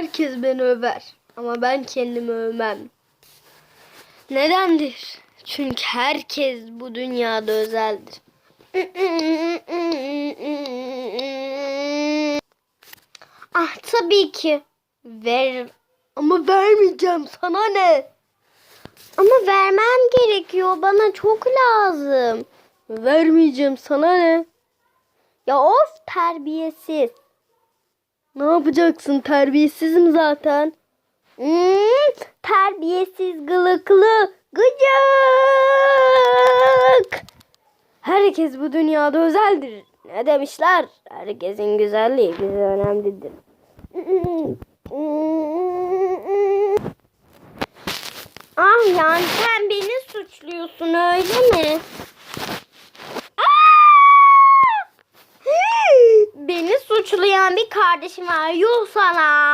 Herkes beni över. Ama ben kendimi övmem. Nedendir? Çünkü herkes bu dünyada özeldir. Ah tabii ki. Ver. Ama vermeyeceğim sana ne? Ama vermem gerekiyor. Bana çok lazım. Vermeyeceğim sana ne? Ya of terbiyesiz. Ne yapacaksın? Terbiyesizim zaten. Hmm, terbiyesiz gılıklı gıcık. Herkes bu dünyada özeldir. Ne demişler? Herkesin güzelliği bize önemlidir. Ah yani sen beni suçluyorsun öyle mi? Bir kardeşim var. Yuh sana.